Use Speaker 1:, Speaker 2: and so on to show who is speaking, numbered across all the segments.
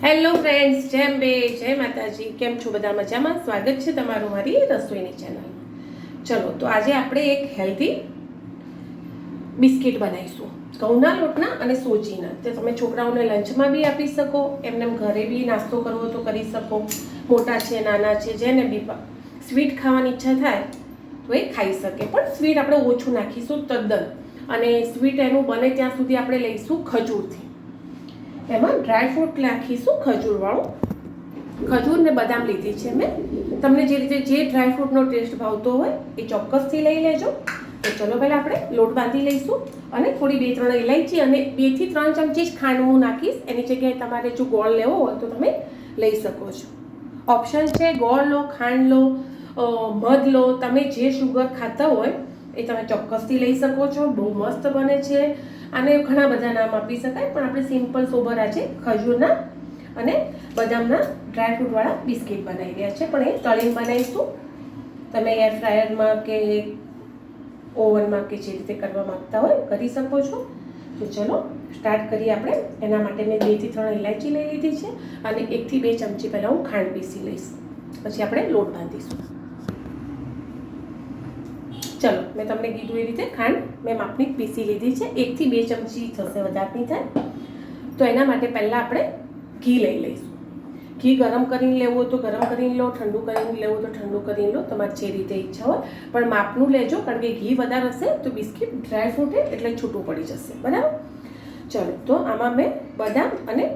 Speaker 1: Hello friends જેમ બે જય માતાજી. કેમ છો બધા મજામાં? સ્વાગત છે તમારું મારી રસોઈની ચેનલ ચલો, તો આજે આપણે એક હેલ્ધી બિસ્કિટ બનાવીશું. ઘઉંના લોટના અને સોજીના. તે તમે છોકરાઓને લંચમાં બી આપી શકો, એમને એમ ઘરે બી નાસ્તો કરવો તો કરી શકો. મોટા છે, નાના છે, જેને બી સ્વીટ ખાવાની ઈચ્છા થાય, તો એ ખાઈ શકે. પણ સ્વીટ આપણે ઓછું નાખીશું તદ્દન. અને સ્વીટ એનું બને ત્યાં સુધી આપણે લઈશું ખજૂરથી. એમાં ડ્રાય ફ્રૂટ નાખીશું ખજૂરવાળું. ખજૂર ને બદામ લીધી છે મેં. તમને જે રીતે જે ડ્રાય ફ્રૂટનો ટેસ્ટ ભાવતો હોય એ ચોક્કસથી લઈ લેજો. તો ચલો પહેલાં આપણે લોટ બાંધી લઈશું અને થોડી બે ત્રણ ઇલાયચી અને બેથી ત્રણ ચમચી જ ખાંડ હું નાખીશ. એની જગ્યાએ તમારે જો ગોળ લેવો હોય તો તમે લઈ શકો છો. ઓપ્શન છે ગોળ લો, ખાંડ લો મધ લો, તમે જે શુગર ખાતા હોય એ તમે ચોક્કસથી લઈ શકો છો. બહુ મસ્ત બને છે. આને ઘણા બધા નામ આપી શકાય, પણ આપણે સિમ્પલ સોબર આજે ખજૂરના અને બદામના ડ્રાય ફ્રૂટવાળા બિસ્કિટ બનાવી રહ્યા છે. પણ એ તળીને બનાવીશું. તમે એર ફ્રાયરમાં કે ઓવનમાં કે જે રીતે કરવા માગતા હોય કરી શકો છો. તો ચલો સ્ટાર્ટ કરીએ આપણે. એના માટે મેં બેથી ત્રણ ઇલાયચી લઈ લીધી છે અને એકથી બે ચમચી પહેલાં હું ખાંડ પીસી લઈશ. પછી આપણે લોટ બાંધીશું. ચલો, મેં તમને કીધું એ રીતે ખાંડ, મેં માપની પીસી લીધી છે. એકથી બે ચમચી થશે વધારની થાય. તો એના માટે પહેલાં આપણે ઘી લઈ લઈશું. ઘી ગરમ કરીને લેવું તો ગરમ કરીને લો, ઠંડુ કરીને લેવું તો ઠંડુ કરીને લો, તમારે જે રીતે ઈચ્છા હોય. પણ માપનું લેજો, કારણ કે ઘી વધારે હશે તો બિસ્કિટ ડ્રાય ફ્રૂટ એટલે છૂટું પડી જશે. બરાબર? ચલો, તો આમાં મેં બદામ અને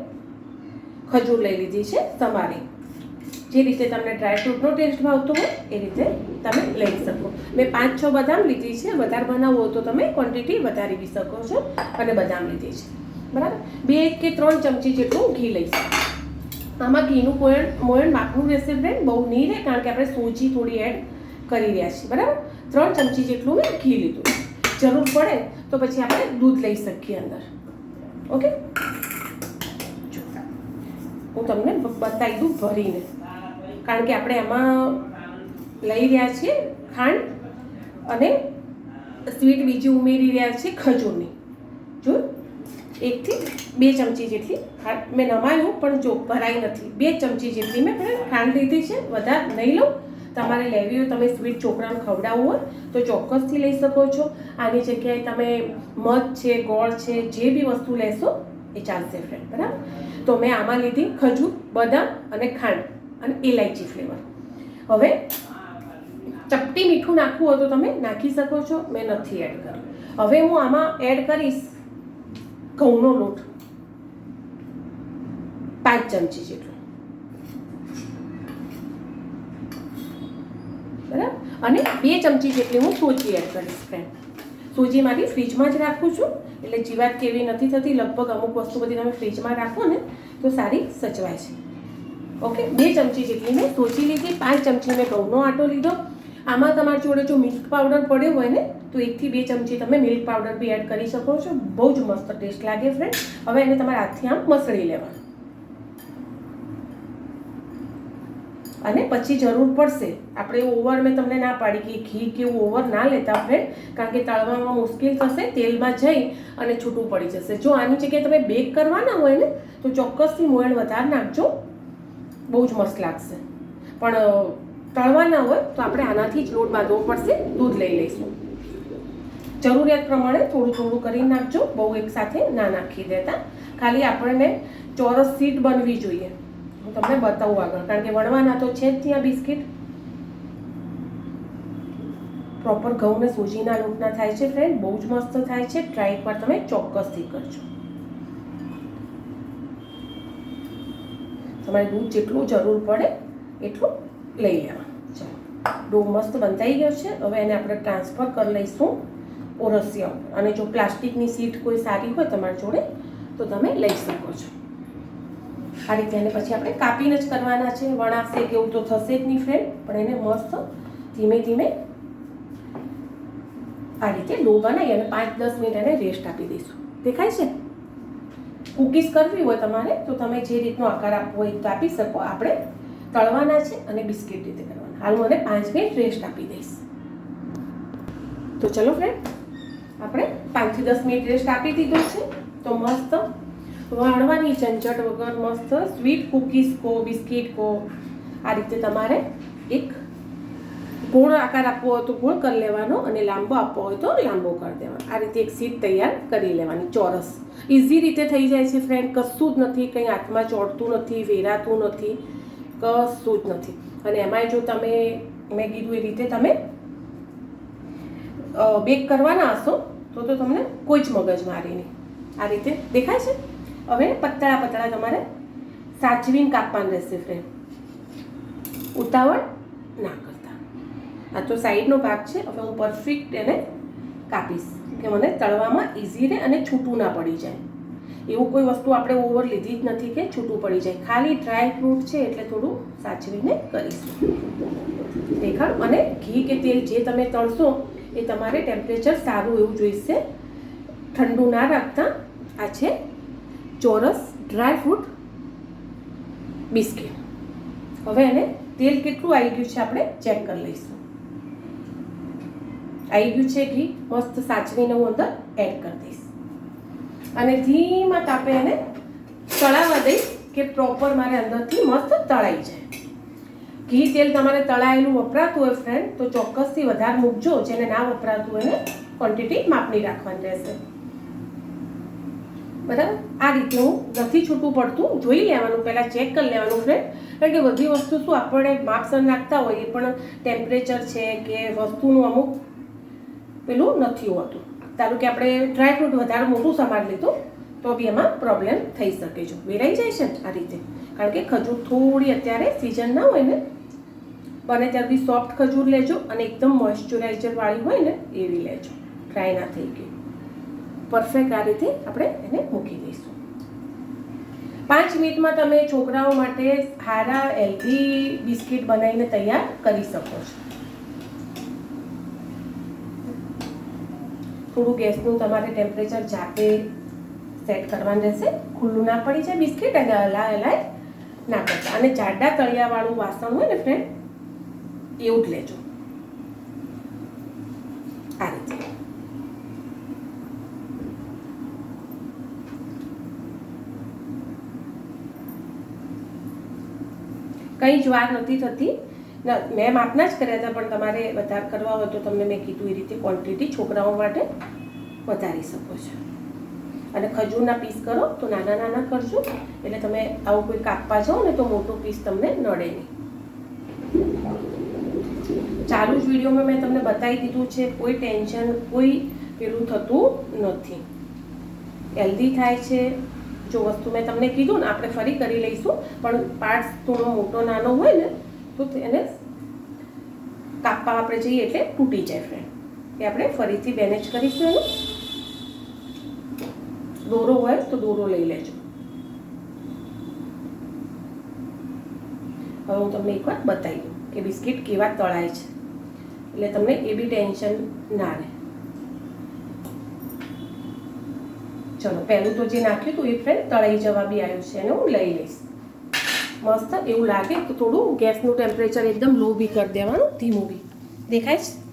Speaker 1: ખજૂર લઈ લીધી છે, તમારી જે રીતે તમને ડ્રાય ફ્રૂટનો ટેસ્ટ ભાવતો હોય, એ રીતે તમે લઈ શકો. મેં પાંચ છ બદામ લીધી છે. વધારે બનાવવો તો તમે ક્વોન્ટિટી વધારી બી શકો છો અને બદામ લીધી છે. બરાબર? બે કે ત્રણ ચમચી જેટલું ઘી લઈશું આમાં ઘીનું મોયણ મોયણ માખનું રહેશે ફ્રેન્ડ બહુ નહીં રહે, કારણ કે આપણે સોજી થોડી એડ કરી રહ્યા છીએ. બરાબર? ત્રણ ચમચી જેટલું મેં ઘી લીધું જરૂર પડે તો પછી આપણે દૂધ લઈ શકીએ અંદર. ઓકે? હું તમને બતાવી દઉં ભરીને. કારણ કે આપણે એમાં લઈ રહ્યા છીએ ખાંડ અને સ્વીટ બીજી ઉમેરી રહ્યા છીએ ખજૂરની. જો એકથી બે ચમચી જેટલી ખાંડ મેં નમાયું, પણ જો ભરાઈ નથી. બે ચમચી જેટલી મેં પણ ખાંડ લીધી છે, વધારે નહીં લો તમારે લેવી હોય, તમે સ્વીટ છોકરાને ખવડાવવું હોય, તો ચોક્કસથી લઈ શકો છો. આની જગ્યાએ તમે મધ છે, ગોળ છે, જે બી વસ્તુ લેશો, એ ચાલશે ફ્રેન્ડ બરાબર? તો મેં આમાં લીધી ખજૂર, બદામ અને ખાંડ. અને ઇલાયચી ફ્લેવર. હવે ચપટી મીઠું નાખવું હોય તો તમે નાખી શકો છો, મેં નથી એડ કર્યું. હવે હું આમાં એડ કરીશ ઘઉંનો લોટ. પાંચ ચમચી જેટલો. બરાબર? અને બે ચમચી જેટલી હું સોજી એડ કરીશ ફ્રેન્ડ સોજી મારી ફ્રીજમાં જ રાખું છું, એટલે જીવાત કેવી નથી થતી, લગભગ અમુક વસ્તુ બધી તમે ફ્રીજમાં રાખો ને, તો સારી સચવાય છે. ઓકે, બે ચમચી જેટલી મેં સોચી લીધી, પાંચ ચમચી મેં ઘઉંનો આટો લીધો. આમાં તમારી જોડે જો મિલ્ક પાવડર પડ્યો હોય ને, તો એકથી બે ચમચી તમે મિલ્ક પાવડર બી એડ કરી શકો છો. બહુ જ મસ્ત ટેસ્ટ લાગે ફ્રેન્ડ હવે એને તમારા હાથથી આમ મસળી લેવાનું. અને પછી જરૂર પડશે. આપણે ઓવર મેં તમને ના પાડી કે ઘી કે એવું ઓવર ના લેતા ફ્રેન્ડ કારણ કે તળવામાં મુશ્કેલ થશે, તેલમાં જઈ અને છૂટું પડી જશે. જો આની જગ્યાએ તમે બેક કરવાના હોય ને, તો ચોક્કસથી મોયણ વધારે નાખજો. બહુ જ મસ્ત લાગશે. પણ તળવાના હોય તો આપણે આનાથી જ લોટ બાંધવો પડશે, દૂધ લઈ લઈશું. જરૂરિયાત પ્રમાણે થોડું થોડું કરી નાખજો, બહુ એકસાથે ના નાખી દેતા. ખાલી આપણને ચોરસ સીટ બનવી જોઈએ. હું તમને બતાવું આગળ, કારણ કે વણવાના તો છે જ ત્યાં બિસ્કિટ. પ્રોપર ઘઉંને સૂજીના લોટના થાય છે ફ્રેન્ડ બહુ જ મસ્ત થાય છે. ટ્રાય એકવાર તમે ચોક્કસથી કરજો. તમારે દૂધ જેટલું જરૂર પડે એટલું લઈ લેવાનું. ચાલો. ડો મસ્ત બંધાઈ ગયો છે. હવે એને આપણે ટ્રાન્સફર કરી લઈશું ઓરસિયા અને જો પ્લાસ્ટિકની સીટ કોઈ સારી હોય તમારી જોડે, તો તમે લઈ શકો છો. આ રીતે એને પછી આપણે કાપીને જ કરવાના છે. વણાશે કે એવું તો થશે જ નહીં ફ્રેન્ડ પણ એને મસ્ત ધીમે ધીમે આ રીતે ડો બનાવી અને પાંચ દસ મિનિટ એને રેસ્ટ આપી દઈશું. દેખાય છે? કૂકીઝ કરવી હોય તમારે, તો તમે જે રીતનો આકાર આપવો હોય તો આપી શકો. આપણે તળવાના છે અને બિસ્કિટ રીતે કરવાના. હાલ એને પાંચ મિનિટ રેસ્ટ આપી દઈશ. તો ચલો ફ્રેન્ડ આપણે પાંચથી દસ મિનિટ રેસ્ટ આપી દીધો છે. તો મસ્ત વણવાની ઝંઝટ વગર મસ્ત સ્વીટ કૂકીઝ કો, બિસ્કિટ કો, આ રીતે તમારે એક ગોળ આકાર આપવો હોય તો ગોળ કરી લેવાનો અને લાંબો આપવો હોય તો લાંબો કરી દેવાનો. આ રીતે એક સીટ તૈયાર કરી લેવાની, ચોરસ. ઇઝી રીતે થઈ જાય છે ફ્રેન્ડ કશું જ નથી, કંઈ હાથમાં ચોડતું નથી, વેરાતું નથી, કશું જ નથી. અને એમાંય જો તમે, મેં કીધું એ રીતે તમે બેક કરવાના હશો, તો તો તમને કોઈ જ મગજ મારી નહીં. આ રીતે દેખાય છે? હવે પતળા પતળા તમારે સાચવીને કાપવાનું રહેશે ફ્રેન્ડ ઉતાવળ ના કરતા. આ તો સાઈડનો ભાગ છે, હવે હું પરફેક્ટ એને કાપીશ. કે મને તળવામાં ઇઝી રહે અને છૂટું ના પડી જાય. એવું કોઈ વસ્તુ આપણે ઓવર લીધી જ નથી કે છૂટું પડી જાય. ખાલી ડ્રાય ફ્રૂટ છે એટલે થોડું સાચવીને કરીશું. દેખાડ અને ઘી કે તેલ જે તમે તળશો, એ તમારે ટેમ્પરેચર સારું એવું જોઈશે. ઠંડુ ના રાખતા આ છે ચોરસ ડ્રાય ફ્રૂટ બિસ્કિટ હવે એને તેલ કેટલું આવી ગયું છે આપણે ચેક કરી લઈશું. આવી ગયું છે ઘી. મસ્ત સાચવીને હું અંદર એડ કરી દઈશ. અને ધીમા તાપે એને તળાવવા દઈશ કે પ્રોપર મારે અંદરથી મસ્ત તળાઈ જાય. ઘી તેલ તમારે તળાયેલું વપરાતું હોય ફ્રેન્ડ તો ચોક્કસથી વધારે મૂકજો, જેને ના વપરાતું હોય એને ક્વોન્ટિટી માપની રાખવાની રહેશે. બરાબર? આ રીતે હું નથી છૂટું પડતું. જોઈ લેવાનું, પહેલાં ચેક કરી લેવાનું ફ્રેન્ડ કારણ કે બધી વસ્તુ શું, આપણે માપસર નાખતા હોઈએ પણ ટેમ્પરેચર છે કે વસ્તુનું અમુક પેલું નથી હોતું. ધારો કે આપણે ડ્રાયફ્રૂટ વધારે મોટું સમાન લીધું, તો બી એમાં પ્રોબ્લેમ થઈ શકે છે. વેરાઈ જાય છે આ રીતે. કારણ કે ખજૂર થોડી અત્યારે સિઝન ના હોય ને, બને ત્યાર બી સોફ્ટ ખજૂર લેજો અને એકદમ મોઇશ્ચરાઇઝર વાળી હોય ને, એવી લેજો. ડ્રાય ના થઈ ગઈ. પરફેક્ટ આ રીતે આપણે એને મૂકી દઈશું. પાંચ મિનિટમાં તમે છોકરાઓ માટે સારા હેલ્ધી બિસ્કિટ બનાવીને તૈયાર કરી શકો છો. થોડું ગેસનું તમારે ટેમ્પરેચર જાતે સેટ કરવાનું રહેશે. ખુલ્લું ના પડી જાય, બિસ્કિટ અને હલાય હલાય ના કરતા અને જાડા તળિયાવાળું વાસણ હોય ને ફ્રેન્ડ એવું જ લેજો. આ રીતે. કંઈ જ વાર નથી થતી. ના, મેં માપના જ કર્યા હતા પણ તમારે વધારે કરવા હોય તો તમને મેં કીધું એ રીતે ક્વોન્ટિટી છોકરાઓ માટે વધારી શકો છો. અને ખજૂરના પીસ કરો તો નાના નાના કરજો. એટલે તમે આવું કોઈ કાપવા જાઓ ને તો મોટું પીસ તમને નડે નહીં. ચાલુ જ વિડીયોમાં મેં તમને બતાવી દીધું છે કોઈ ટેન્શન કોઈ પેલું થતું નથી. હેલ્ધી થાય છે. જો વસ્તુ મેં તમને કીધું ને આપણે ફરી કરી લઈશું પણ પાર્ટ્સ થોડો મોટો નાનો હોય ને તો એને કાપવા આપણે જઈએ એટલે તૂટી જાય ફ્રેન્ડ એ આપણે ફરીથી મેનેજ કરીશું એનું. દોરો હોય તો દોરો લઈ લેજો. હવે હું તમને એકવાર બતાવી દઉં કે બિસ્કિટ કેવા તળાય છે. એટલે તમને એ બી ટેન્શન ના રહે. ચલો, પહેલું તો જે નાખ્યું હતું એ ફ્રેન્ડ તળાઈ જવા બી આવ્યું છે એને હું લઈ લઈશ. મસ્ત એવું લાગે તો થોડું ગેસનું ટેમ્પરેચર એકદમ લો બી કરી દેવાનું, ધીમું બી. દેખાય છે?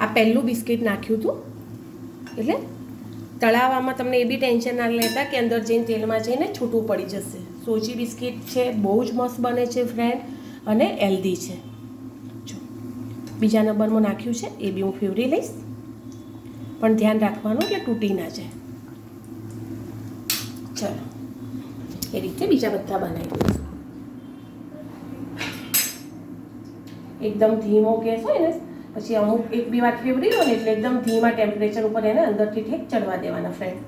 Speaker 1: આ પહેલું બિસ્કિટ નાખ્યું હતું. એટલે તળાવવામાં તમને એ બી ટેન્શન ના લેતા કે અંદર જઈને તેલમાં જઈને છૂટું પડી જશે. સોજી બિસ્કિટ છે, બહુ જ મસ્ત બને છે ફ્રેન્ડ અને હેલ્ધી છે. જો, બીજા નંબરમાં નાખ્યું છે, એ બી હું ફેવરી લઈશ. પણ ધ્યાન રાખવાનું કે તૂટી ના જાય. ચલો. એ રીતે બીજા બધા બનાવી દઈશું એકદમ ધીમો ગેસ હોય ને, પછી અમુક એક બી વાર ફેવરી લો ને, એટલે એકદમ ધીમા ટેમ્પરેચર ઉપર એને અંદરથી ઠેક ચડવા દેવાના ફ્રેન્ડ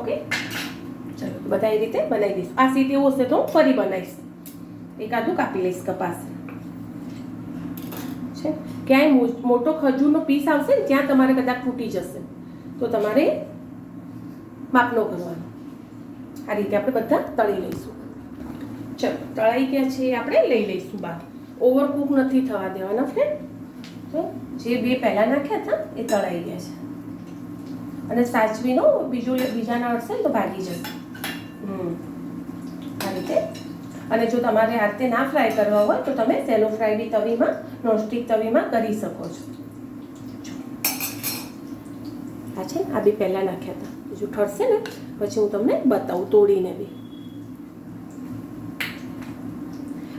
Speaker 1: ઓકે ચલો બધા એ રીતે બનાવી દઈશ. આ સીટ એવું હશે તો હું ફરી બનાવીશ. એકાદું કાપી લઈશ કપાસ. છે? ક્યાંય મોટો ખજૂરનો પીસ આવશે ને, ત્યાં તમારે કદાચ તૂટી જશે. તો તમારે માપનો કરવાનો. આ રીતે આપણે બધા તળી લઈશું. ચલો, તળાઈ ગયા છે, આપણે લઈ લઈશું બહાર ઓવરકુક નથી થવા દેવાના ફ્રેન્ડ તો જે બે પહેલાં નાખ્યા હતા, એ તળાઈ ગયા છે. અને સાચવીનો બીજો બીજાના અડશે તો ભાગી જશે. આ રીતે. અને જો તમારે રીતે ના ફ્રાય કરવા હોય, તો તમે સેલો ફ્રાય બી તવીમાં, નોનસ્ટિક તવીમાં કરી શકો છો. આ છે આ બી પહેલાં નાખ્યા હતા. બીજું ઠરશે ને, પછી હું તમને બતાવું, તોડીને બી.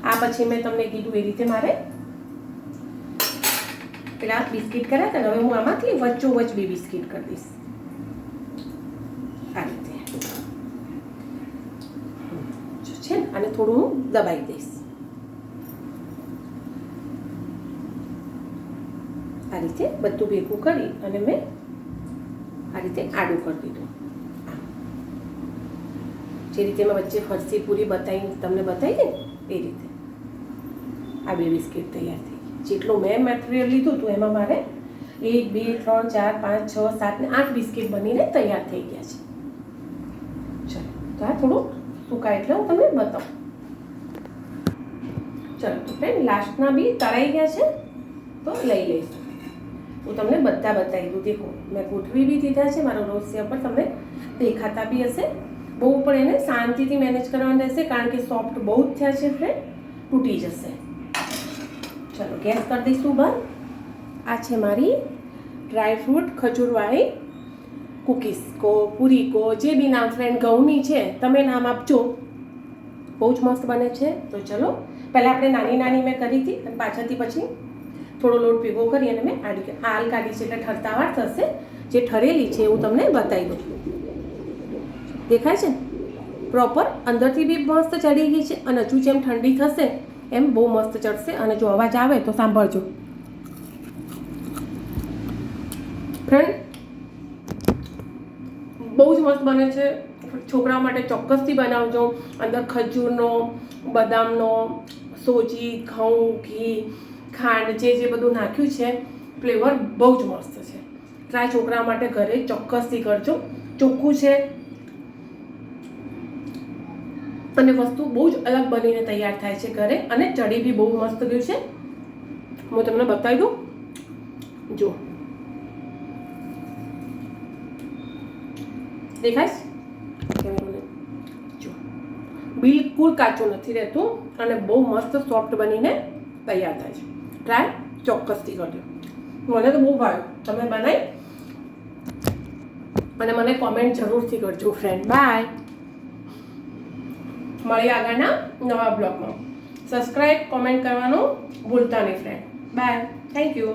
Speaker 1: આ પછી મેં તમને કીધું એ રીતે મારે પેલા બિસ્કિટ કર્યા હતા હવે હું આમાંથી વચ્ચોવચ બી બિસ્કિટ કરી દઈશ. આ રીતે. છે ને, આને થોડું હું દબાઈ દઈશ. આ રીતે બધું ભેગું કરી અને મેં આ રીતે આડું કરી દીધું. જે રીતે મેં વચ્ચે ફરસી પૂરી બતાવી તમને બતાવી ને? એ રીતે. આ બે બિસ્કિટ તૈયાર થઈ જેટલું મેં મટીરિયલ લીધું હતું એમાં મારે એક, બે, ત્રણ, ચાર, પાંચ, છ, સાત ને આઠ બિસ્કિટ બનીને તૈયાર થઈ ગયા છે. ચલો, તો આ થોડું સુકાય એટલે હું તમને બતાવું. ચલો, તો ફ્રેન્ડ લાસ્ટના બી તળાઈ ગયા છે, તો લઈ લઈશું. હું તમને બધા બતાવી દઉં દેખો, મેં ગોઠવી બી દીધા છે, મારો રોજ સેવ પર તમને દેખાતા બી હશે. બહુ પણ એને શાંતિથી મેનેજ કરવાનું રહેશે, કારણ કે સોફ્ટ બહુ જ થયા છે ફ્રેન્ડ તૂટી જશે. ચલો, ગેસ કરી દઈશું બંધ આ છે મારી ડ્રાય ફ્રૂટ ખજૂરવાળી કૂકીઝ કો, પૂરી કો, જે બી નામ ફ્રેન્ડ ઘઉંની છે, તમે નામ આપજો. બહુ જ મસ્ત બને છે. તો ચલો, પહેલાં આપણે નાની નાની મેં કરી હતી અને પાછળથી પછી થોડો લોટ ભેગો કરી અને મેં આડી હાલ કાઢી છે એટલે ઠરતાવાર થશે. જે ઠરેલી છે હું તમને બતાવી દઉં. દેખાય છે? પ્રોપર અંદરથી બી મસ્ત ચડી ગઈ છે અને હજુ જેમ ઠંડી થશે, એમ બહુ મસ્ત ચડશે અને જો અવાજ આવે તો સાંભળજો. ફ્રેન્ડ બહુ જ મસ્ત બને છે. છોકરાઓ માટે ચોક્કસથી બનાવજો. અંદર ખજૂરનો, બદામનો, સોજી, ઘઉં, ઘી ખાંડ, જે જે બધું નાખ્યું છે, ફ્લેવર બહુ જ મસ્ત છે. ટ્રાય છોકરા માટે ઘરે ચોક્કસથી કરજો. ચોખ્ખું છે. અને વસ્તુ બહુ જ અલગ બનીને તૈયાર થાય છે ઘરે. અને ચડી બી બહુ મસ્ત ગયું છે. હું તમને બતાવી દઉં. જો દેખાય? જો બિલકુલ કાચું નથી રહેતું અને બહુ મસ્ત સોફ્ટ બનીને તૈયાર થાય છે. ટ્રાય ચોક્કસથી કરજો. મને તો બહુ ભાવ્યું. તમે બનાવી અને મને કોમેન્ટ જરૂરથી કરજો ફ્રેન્ડ બાય મળીએ આગળના નવા બ્લોગમાં સબસ્ક્રાઈબ કોમેન્ટ કરવાનું ભૂલતા નહીં ફ્રેન્ડ બાય થેન્ક યુ